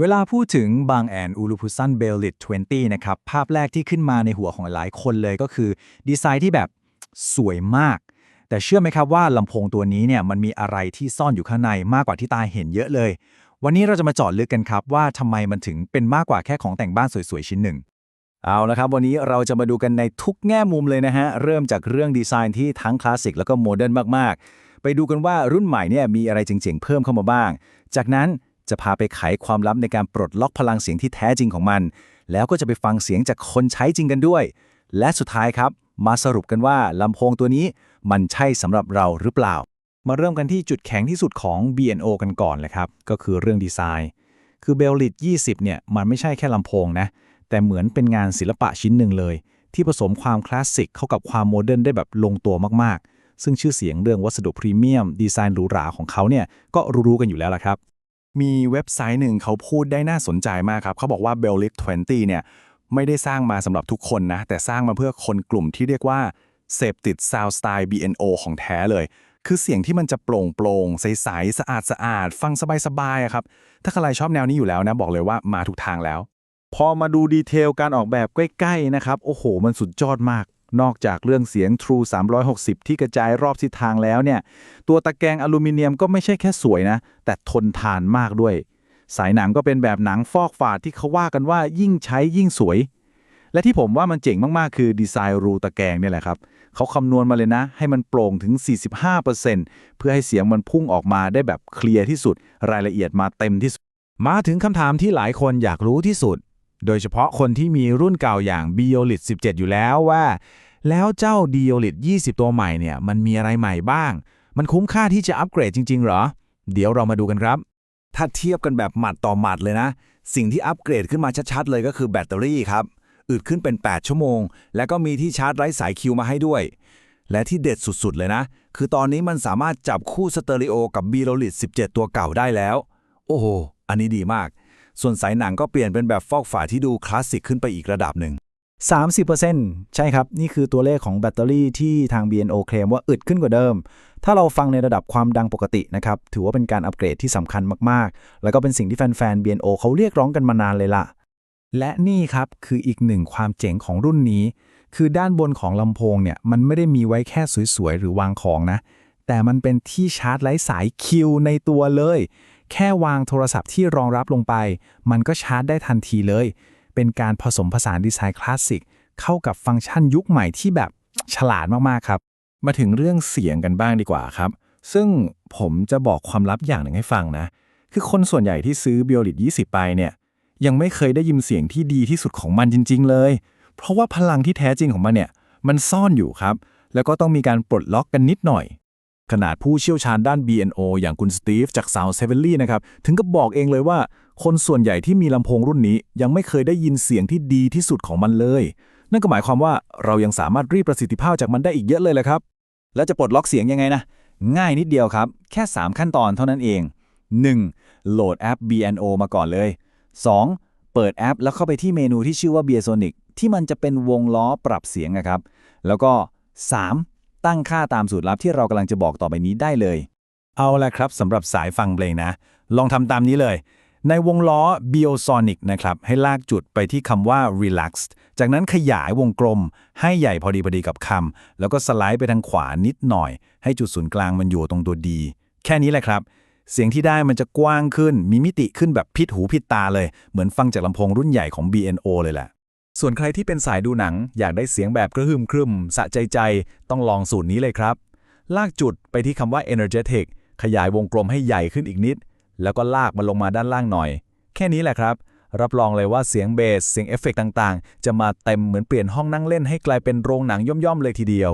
เวลาพูดถึงบางแอนอูลูพุซันเบลลิต20 นะครับ ภาพแรกที่ขึ้นมาในหัวของหลายคนเลยก็คือ ดีไซน์ที่แบบสวยมาก แต่เชื่อไหมครับว่าลำโพงตัวนี้เนี่ยมันมีอะไรที่ซ่อนอยู่ข้างในมากกว่าที่ตาเห็นเยอะเลย วันนี้เราจะมาเจาะลึกกันครับ ว่าทำไมมันถึงเป็นมากกว่าแค่ของแต่งบ้านสวยๆ ชิ้นหนึ่ง เอาละครับ วันนี้เราจะมาดูกันในทุกแง่มุมเลยนะฮะเริ่มจากเรื่องดีไซน์ที่ทั้งคลาสสิกแล้วก็โมเดิร์นมากๆ ไปดูกันว่ารุ่นใหม่เนี่ยมีอะไรเจ๋งๆเพิ่มเข้ามาบ้าง จากนั้น จะพาไปไขความลับในการปลดล็อกพลังเสียงที่แท้จริงของมัน แล้วก็จะไปฟังเสียงจากคนใช้จริงกันด้วย และสุดท้ายครับ มาสรุปกันว่าลำโพงตัวนี้มันใช่สำหรับเราหรือเปล่า มาเริ่มกันที่จุดแข็งที่สุดของ B&O กันก่อนเลยครับ ก็คือเรื่องดีไซน์ คือ b e l l i t 20 เนี่ย มันไม่ใช่แค่ลำโพงนะ แต่เหมือนเป็นงานศิลปะชิ้นหนึ่งเลย ที่ผสมความคลาสสิกเข้ากับความโมเดิร์นได้แบบลงตัวมากๆซึ่งชื่อเสียงเรื่องวัสดุพรีเมียม ดีไซน์หรูหราของเขาเนี่ยก็รู้ๆกันอยู่แล้วละครับ มีเว็บไซต์หนึ่งเขาพูดได้น่าสนใจมากครับ เขาบอกว่า b e l l i t 20เนี่ยไม่ได้สร้างมาสำหรับทุกคนนะ แต่สร้างมาเพื่อคนกลุ่มที่เรียกว่า เสพติด Sound Style B&O ของแท้เลย คือเสียงที่มันจะโปร่งโปร่งใสๆสะอาดสะอาดฟังสบายๆอะครับ ถ้าใครชอบแนวนี้อยู่แล้วนะ บอกเลยว่ามาถูกทางแล้ว พอมาดูดีเทลการออกแบบใกล้ๆนะครับ โอ้โห มันสุดยอดมาก นอกจากเรื่องเสียง True 360 ที่กระจายรอบทิศทางแล้วเนี่ย ตัวตะแกรงอลูมิเนียมก็ไม่ใช่แค่สวยนะ แต่ทนทานมากด้วย สายหนังก็เป็นแบบหนังฟอกฝาดที่เขาว่ากันว่ายิ่งใช้ยิ่งสวย และที่ผมว่ามันเจ๋งมาก ๆ คือดีไซน์รูตะแกรงเนี่ยแหละครับ เขาคำนวณมาเลยนะ ให้มันโปร่งถึง 45%เพื่อให้เสียงมันพุ่งออกมาได้แบบเคลียร์ที่สุด รายละเอียดมาเต็มที่สุด มาถึงคำถามที่หลายคนอยากรู้ที่สุด โดยเฉพาะคนที่มีรุ่นเก่าอย่าง b i o l i t 17 อยู่แล้วว่า แล้วเจ้า d i o l i t 20 ตัวใหม่เนี่ย มันมีอะไรใหม่บ้าง มันคุ้มค่าที่จะอัปเกรดจริง ๆ หรอ เดี๋ยวเรามาดูกันครับ ถ้าเทียบกันแบบหมัดต่อหมัดเลยนะ สิ่งที่อัปเกรดขึ้นมาชัดๆเลยก็คือแบตเตอรี่ครับอึดขึ้นเป็น 8 ชั่วโมง แล้วก็มีที่ชาร์จไร้สายคิวมาให้ด้วย และที่เด็ดสุดๆเลยนะ คือตอนนี้มันสามารถจับคู่สเตอริโอกับ b ีโรลิต17 ตัวเก่าได้แล้ว โอ้โห อันนี้ดีมาก ส่วนสายหนังก็เปลี่ยนเป็นแบบฟอกฝาที่ดูคลาสสิกขึ้นไปอีกระดับหนึ่ง 30%ใช่ครับ นี่คือตัวเลขของแบตเตอรี่ที่ทาง BNO เคลมว่าอึดขึ้นกว่าเดิม ถ้าเราฟังในระดับความดังปกตินะครับ ถือว่าเป็นการอัปเกรดที่สำคัญมาก ๆ แล้วก็เป็นสิ่งที่แฟนๆ BNO เขาเรียกร้องกันมานานเลยล่ะ และนี่ครับคืออีกหนึ่งความเจ๋งของรุ่นนี้ คือด้านบนของลำโพงเนี่ยมันไม่ได้มีไว้แค่สวยๆหรือวางของนะ แต่มันเป็นที่ชาร์จไร้สายคิวในตัวเลย แค่วางโทรศัพท์ที่รองรับลงไป มันก็ชาร์จได้ทันทีเลย เป็นการผสมผสานดีไซน์คลาสสิกเข้ากับฟังก์ชันยุคใหม่ที่แบบฉลาดมากๆครับ มาถึงเรื่องเสียงกันบ้างดีกว่าครับ ซึ่งผมจะบอกความลับอย่างหนึ่งให้ฟังนะ คือคนส่วนใหญ่ที่ซื้อ b i o l i t 20 ไปเนี่ย ยังไม่เคยได้ยินเสียงที่ดีที่สุดของมันจริง ๆ เลย เพราะว่าพลังที่แท้จริงของมันเนี่ย มันซ่อนอยู่ครับ แล้วก็ต้องมีการปลดล็อกกันนิดหน่อย ขนาดผู้เชี่ยวชาญด้าน BNO อย่างคุณสตีฟจาก Sound 7นะครับ ถึงกับบอกเองเลยว่า คนส่วนใหญ่ที่มีลำโพงรุ่นนี้ ยังไม่เคยได้ยินเสียงที่ดีที่สุดของมันเลย นั่นก็หมายความว่าเรายังสามารถรีประสิทธิภาพจากมันได้อีกเยอะเลยแหละครับ แล้วจะปลดล็อกเสียงยังไงนะ ง่ายนิดเดียวครับ แค่ 3 ขั้นตอนเท่านั้นเอง 1. โหลดแอป BNO มาก่อนเลย 2. เปิดแอป แล้วเข้าไปที่เมนูที่ชื่อว่า Bearsonic ที่มันจะเป็นวงล้อปรับเสียงนะครับ แล้วก็ 3. ตั้งค่าตามสูตรลับที่เรากำลังจะบอกต่อไปนี้ได้เลย เอาละครับสำหรับสายฟังเพลงนะ ลองทำตามนี้เลย ในวงล้อ Biosonic นะครับ ให้ลากจุดไปที่คำว่า relaxed จากนั้นขยายวงกลม ให้ใหญ่พอดีพอดีกับคำแล้วก็สไลด์ไปทางขวานิดหน่อย ให้จุดศูนย์กลางมันอยู่ตรงตัวดีแค่นี้แหละครับ เสียงที่ได้มันจะกว้างขึ้นมีมิติขึ้นแบบพิดหูพิดตาเลย เหมือนฟังจากลำโพงรุ่นใหญ่ของ BNO เลยแหละ ส่วนใครที่เป็นสายดูหนัง อยากได้เสียงแบบกระหึ่มครึมสะใจใจ ต้องลองสูตรนี้เลยครับ ลากจุดไปที่คำว่า energetic ขยายวงกลมให้ใหญ่ขึ้นอีกนิด แล้วก็ลากมันลงมาด้านล่างหน่อย แค่นี้แหละครับ รับรองเลยว่าเสียงเบส เสียงเอฟเฟกต์ต่างๆ จะมาเต็มเหมือนเปลี่ยนห้องนั่งเล่นให้กลายเป็นโรงหนังย่อมๆเลยทีเดียว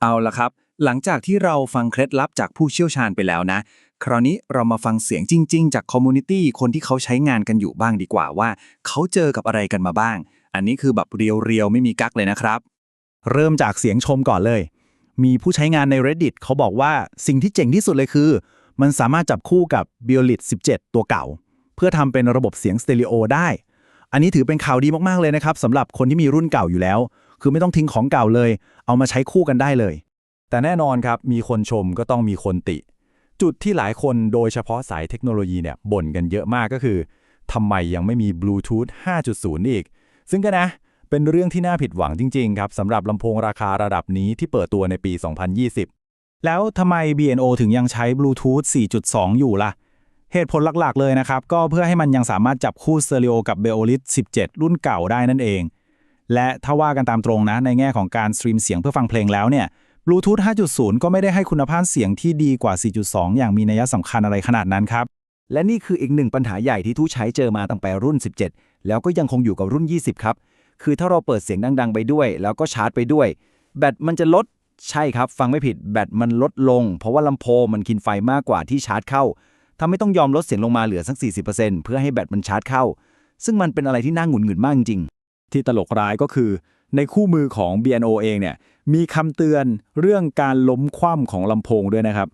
เอาละครับ หลังจากที่เราฟังเคล็ดลับจากผู้เชี่ยวชาญไปแล้วนะ คราวนี้เรามาฟังเสียงจริง ๆ จากคอมมูนิตี้คนที่เขาใช้งานกันอยู่บ้างดีกว่าว่า เขาเจอกับอะไรกันมาบ้าง อันนี้คือแบบเรียวๆ ไม่มีกั๊กเลยนะครับ เริ่มจากเสียงชมก่อนเลย มีผู้ใช้งานใน Reddit เขาบอกว่าสิ่งที่เจ๋งที่สุดเลยคือ มันสามารถจับคู่กับ b i o l i t 17 ตัวเก่า เพื่อทำเป็นระบบเสียงสเตอริโอได้ อันนี้ถือเป็นข่าวดีมากๆเลยนะครับสำหรับคนที่มีรุ่นเก่าอยู่แล้ว คือไม่ต้องทิ้งของเก่าเลย เอามาใช้คู่กันได้เลย แต่แน่นอนครับมีคนชมก็ต้องมีคนติ จุดที่หลายคนโดยเฉพาะสายเทคโนโลยีเนี่ยบ่นกันเยอะมากก็คือทำไมยังไม่มีบลูทูธ5.0 อีก ซึ่งก็นะ เป็นเรื่องที่น่าผิดหวังจริง ๆ ครับสำหรับลำโพงราคาระดับนี้ที่เปิดตัวในปี 2020 แล้วทำไม BNO ถึงยังใช้บลูทูธ4.2 อยู่ล่ะ เหตุผลหลักๆ เลยนะครับ ก็เพื่อให้มันยังสามารถจับคู่สเตอริโอกับ Beolit 17 รุ่นเก่าได้นั่นเอง และถ้าว่ากันตามตรงนะ ในแง่ของการสตรีมเสียงเพื่อฟังเพลงแล้วเนี่ยบลูทูธ5.0 ก็ไม่ได้ให้คุณภาพเสียงที่ดีกว่า 4.2 อย่างมีนัยสำคัญอะไรขนาดนั้นครับ และนี่คืออีกหนึ่งปัญหาใหญ่ที่ทูใช้เจอมาตั้งแต่รุ่น 17 แล้วก็ยังคงอยู่กับรุ่น 20 ครับ คือถ้าเราเปิดเสียงดังๆไปด้วย แล้วก็ชาร์จไปด้วย แบตมันจะลดใช่ครับ ฟังไม่ผิดแบตมันลดลง เพราะว่าลำโพงมันกินไฟมากกว่าที่ชาร์จเข้าทำให้ต้องยอมลดเสียงลงมาเหลือสัก 40%เพื่อให้แบตมันชาร์จเข้า ซึ่งมันเป็นอะไรที่น่าหงุดหงิดมากจริง ที่ตลกร้ายก็คือ ในคู่มือของ BNO เองเนี่ยมีคำเตือนเรื่องการล้มคว่ำของลำโพงด้วยนะครับ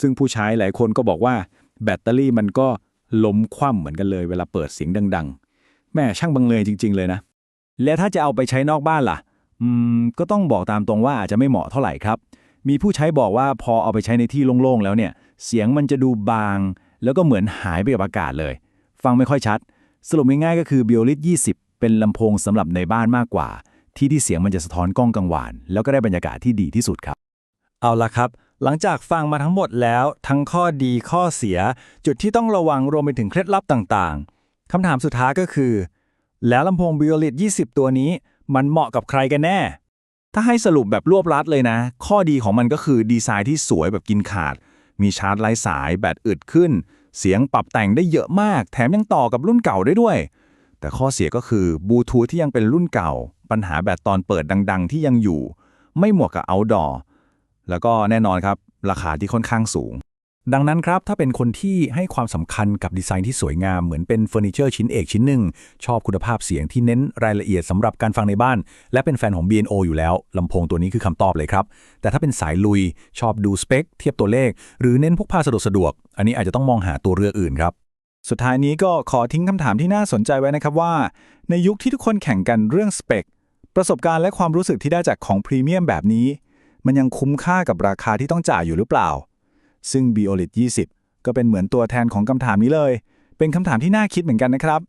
ซึ่งผู้ใช้หลายคนก็บอกว่า แบตเตอรี่มันก็ล้มคว่ำเหมือนกันเลยเวลาเปิดเสียงดัง ๆ แม่ช่างบังเลยจริง ๆ เลยนะ และถ้าจะเอาไปใช้นอกบ้านล่ะ อืม ก็ต้องบอกตามตรงว่าอาจจะไม่เหมาะเท่าไหร่ครับ มีผู้ใช้บอกว่าพอเอาไปใช้ในที่โล่ง ๆ แล้วเนี่ย เสียงมันจะดูบาง แล้วก็เหมือนหายไปกับอากาศเลย ฟังไม่ค่อยชัด สรุปง่ายๆก็คือ Biolit 20 เป็นลำโพงสำหรับในบ้านมากกว่า ที่ที่เสียงมันจะสะท้อนกล้องกังวาน แล้วก็ได้บรรยากาศที่ดีที่สุดครับ เอาละครับ หลังจากฟังมาทั้งหมดแล้ว ทั้งข้อดีข้อเสีย จุดที่ต้องระวังรวมไปถึงเคล็ดลับต่างๆคำถามสุดท้ายก็คือ แล้วลำโพง Biolit 20 ตัวนี้ มันเหมาะกับใครกันแน่ ถ้าให้สรุปแบบรวบรัดเลยนะ ข้อดีของมันก็คือดีไซน์ที่สวยแบบกินขาด มีชาร์จไร้สาย แบตอึดขึ้น เสียงปรับแต่งได้เยอะมาก แถมยังต่อกับรุ่นเก่าได้ด้วย แต่ข้อเสียก็คือบลูทูธที่ยังเป็นรุ่นเก่า ปัญหาแบตตอนเปิดดัง ๆ ที่ยังอยู่ ไม่เหมาะกับ outdoor แล้วก็แน่นอนครับ ราคาที่ค่อนข้างสูง ดังนั้นครับ ถ้าเป็นคนที่ให้ความสำคัญกับดีไซน์ที่สวยงามเหมือนเป็นเฟอร์นิเจอร์ชิ้นเอกชิ้นหนึ่ง ชอบคุณภาพเสียงที่เน้นรายละเอียดสำหรับการฟังในบ้าน และเป็นแฟนของ B&O อยู่แล้วลำโพงตัวนี้คือคำตอบเลยครับ แต่ถ้าเป็นสายลุยชอบดูสเปค เทียบตัวเลข หรือเน้นพกพาสะดวกสะดวก อันนี้อาจจะต้องมองหาตัวเลือกอื่นครับสุดท้ายนี้ก็ขอทิ้งคำถามที่น่าสนใจไว้นะครับว่า ในยุคที่ทุกคนแข่งกันเรื่องสเปค ประสบการณ์และความรู้สึกที่ได้จากของพรีเมียมแบบนี้ มันยังคุ้มค่ากับราคาที่ต้องจ่ายอยู่หรือเปล่า ซึ่ง Biolit 20 ก็เป็นเหมือนตัวแทนของคำถามนี้เลย เป็นคำถามที่น่าคิดเหมือนกันนะครับ